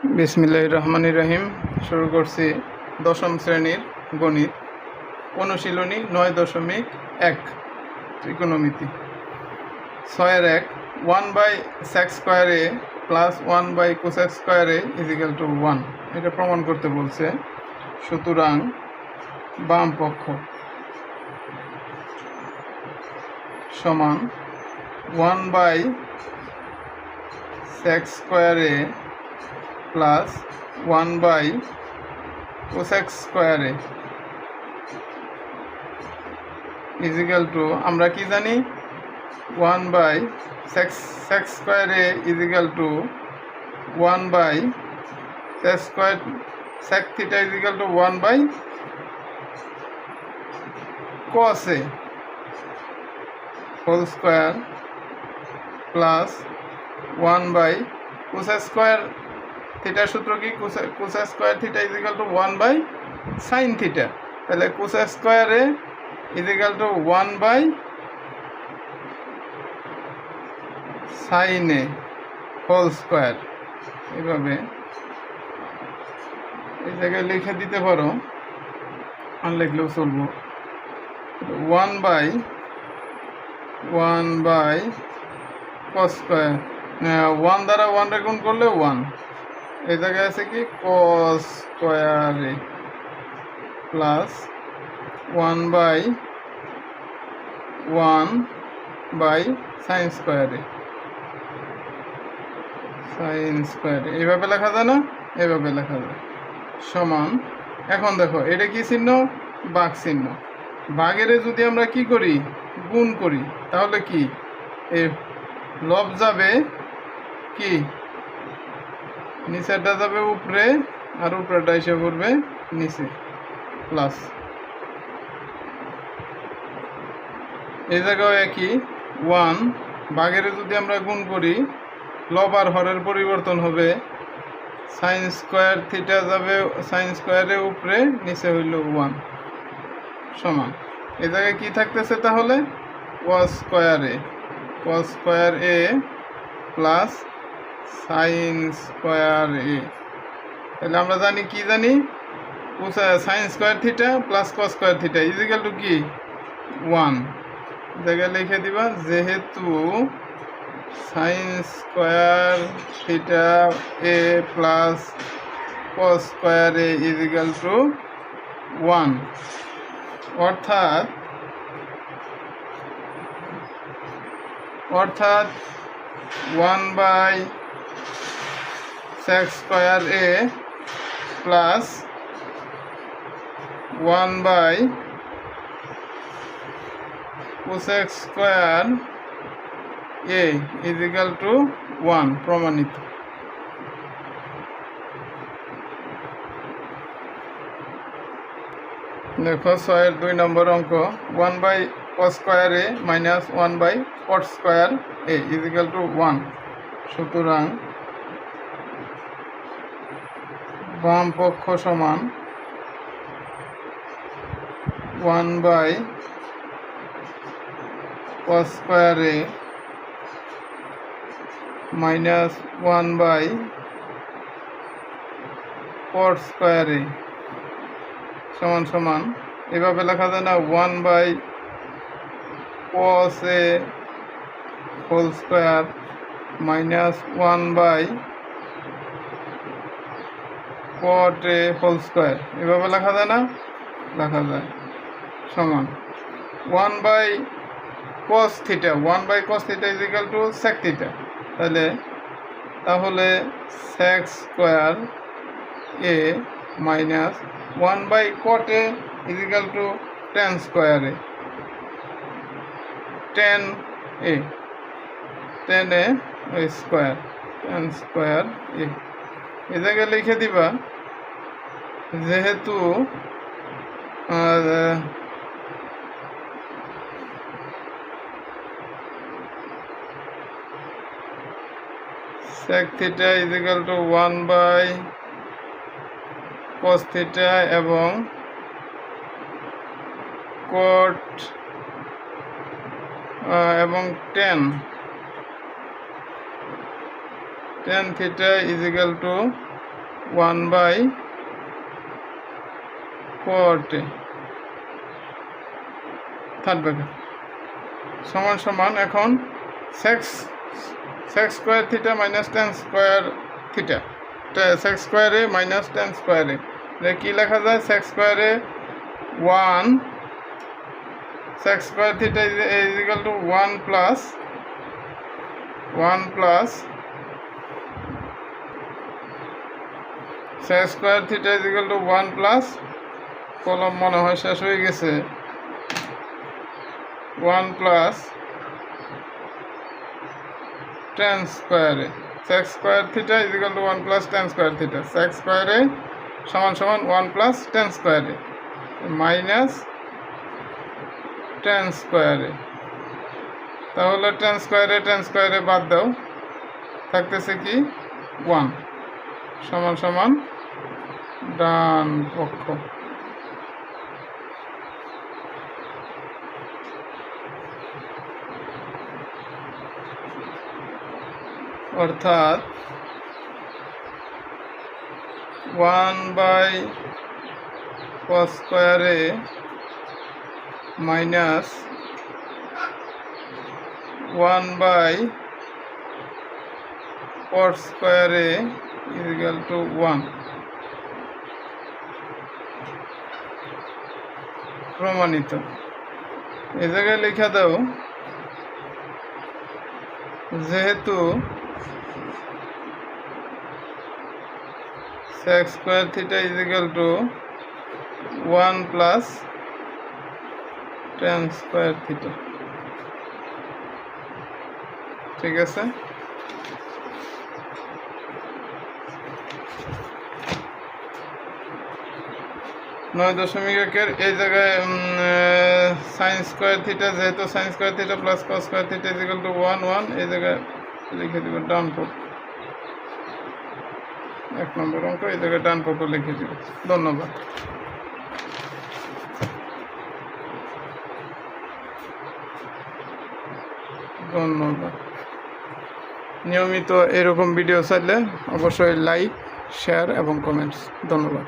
বিসমিল্লাহ রহমান রহিম। শুরু করছি দশম শ্রেণির গণিত। অনুশীলনী নয় দশমিক এক, ত্রিকোণমিতি। ছয়ের এক, ওয়ান বাই সেক্স স্কোয়ারে plus one by cosec x স্কোয়ারে ইজিক্যাল টু ওয়ান। এটা প্রমাণ করতে বলছে সুতরাং বাম পক্ষ সমান one by sec square A plus one by cosec square A is equal to আমরা কি জানি? One by sec sec square A is equal to one by sec square sec theta is equal to one by cosec whole square plus one by cosec square থিটার সূত্র কি? Cosec square theta is equal to one by sine theta তাহলে কোসা স্কোয়ারে is equal to one by সাইনে whole square এভাবে এই জায়গায় লিখে দিতে পারো। আর লিখলেও চলবো। One by one by cos square one দ্বারা ওয়ান গুণ করলে ওয়ান এই জায়গায় আছে কি? Cos square A plus one by one by sine square A sine square A এইভাবে লেখা যায় না? এইভাবে লেখা যায়। সমান। এখন দেখো, এটা কি চিহ্ন? বাঘ চিহ্ন। বাঘেরে যদি আমরা কি করি? গুণ করি। তাহলে কি? এ লব যাবে কি? নিচেরটা যাবে উপরে আর উপরেটা এসে পড়বে নিচে প্লাস এই জায়গায় একই ওয়ান বাঘের যদি আমরা গুণ করি লব আর হরের পরিবর্তন হবে। সাইন স্কোয়ার থিটা যাবে সাইন স্কোয়ারের উপরে, নিচে হইল ওয়ান সমান। এ জায়গায় কী থাকতেছে তাহলে? Cos square A cos square A plus sine square A তাহলে আমরা জানি কি জানি? Sine square theta plus cos square theta is equal to কি? ওয়ান জায়গায় লিখে দিবা, যেহেতু sine square theta A plus cos square A is equal to one অর্থাৎ অর্থাৎ one by sec square A plus one by cosec square A is equal to one প্রমাণিত দেখো ছয়ের দুই নম্বর অঙ্ক one by cos square A minus one by cot square A is equal to one সুতরাং বাম পক্ষ সমান one by cos square A minus one by cot square A সমান সমান। এভাবে লেখা যায় না, one by cos a whole square minus 1 by cot A whole square এভাবে লেখা যায় না? লেখা যায়। সমান। One by cos theta one by cos theta is equal to sec theta তাহলে তাহলে sec square A minus one by cot A is equal to tan square A. Tan A. Tan A square tan square A. জায়গায় লিখে দিবা, যেহেতু theta is equal to one by cos theta এবং cot এবং tan tan theta is equal to one by A third bracket সমান সমান এখন sec sec square theta minus tan square theta sec square A minus tan square A কী লেখা যায়? Sec square A one sec square theta is equal to one plus one plus sec square theta is equal to one plus কলম মনে হয় শেষ হয়ে গেছে। One plus tan square A sec square theta is equal to one plus tan square theta sec square A সমান সমান one plus tan square A minus tan square A তাহলে ten স্কোয়ারে টেন স্কোয়ারে বাদ দাও। থাকতেছে কি? ওয়ান সমান সমান ডান পক্ষ। অর্থাৎ one by square A minus one by square A is equal to one. প্রমাণিত এ জায়গায় লেখা দাও যেহেতু square theta is equal to 1 plus tan square theta ঠিক আছে নয় দশমিক একের এই জায়গায় সাইন স্কোয়ার থিটা যেহেতু sine square theta plus cos square theta is equal to one one এই জায়গায় লিখে দেবো ডান পক্ষ। এক নম্বর অঙ্ক, এই জায়গায় ডান পক্ষ লিখে দেবো। ধন্যবাদ। ধন্যবাদ। নিয়মিত এরকম ভিডিও চাইলে অবশ্যই লাইক শেয়ার এবং কমেন্টস ধন্যবাদ।